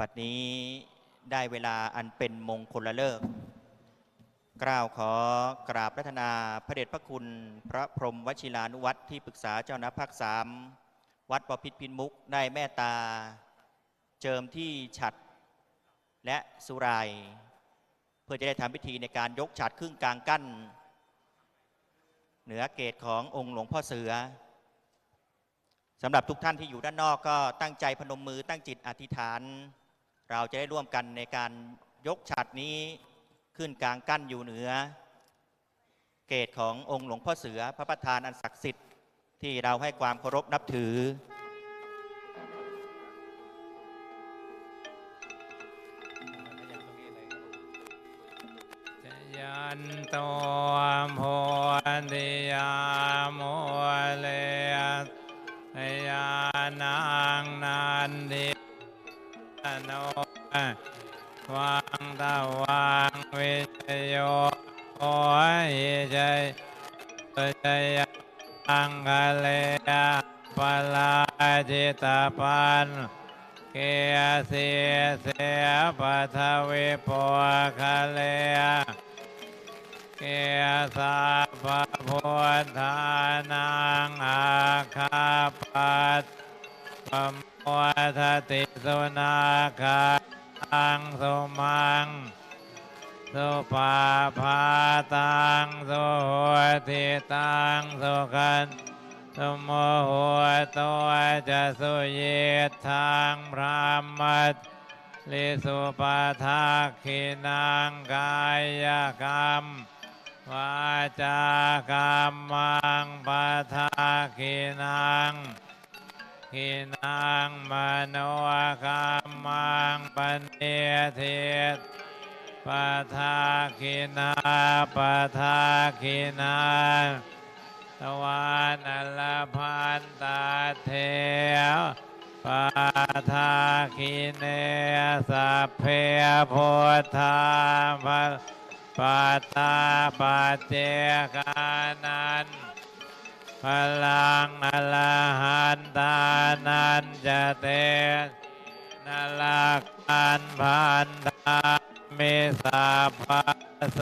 ปัดนี้ได้เวลาอันเป็นมงคลเลิก กล่าวขอกราบรัตนาพระเดชพระคุณ พระพรหมวชิรานุวัตรที่ปรึกษาเจ้าหน้าภาคสามวัดปพิษพินมุกได้แม่ตา เจิมที่ฉัดและสุราย เพื่อจะได้ทำพิธีในการยกฉัดครึ่งกลางกั้น เหนือเกตขององค์หลวงพ่อเสือสำหรับทุกท่านที่อยู่ด้านนอกก็ตั้งใจพนมมือตั้งจิตอธิษฐาน เราจะได้ร่วมกันในการยกฉัดนี้ขึ้นกลางกั้นอยู่เหนือ เกตขององค์หลวงพ่อเสือพระประธานอันศักดิ์สิทธิ์ที่เราให้ความเคารพนับถือ ยันตัวโพธิยาโมเลสยานางนันทิ โนวังตะวังวิจโยโอ้ยใจใจยังคเลปลาจิตาปันเกียเสียเสียปัทวิปวคเลเกียสาปะพุทธานังอาคาปัตปม วทติสุนาคาตังสุมังสุปาพาตังสุหัวทิตังสุขันสมโมหัวตัวจะสุเยทางพระมัดลิสุปาทาคินังกายกรรมวาจากรรมังปาทาคินัง คินังมโนกรรมังปณิเทศปาทาคินาปาทาคินาตวานอลพันตาเทวปาทาคิเนสัพเพพุทธาภะปัตาปเจกานัน พลังอลาหันตานันจะเตนลักอันพันธามิสาพพะโส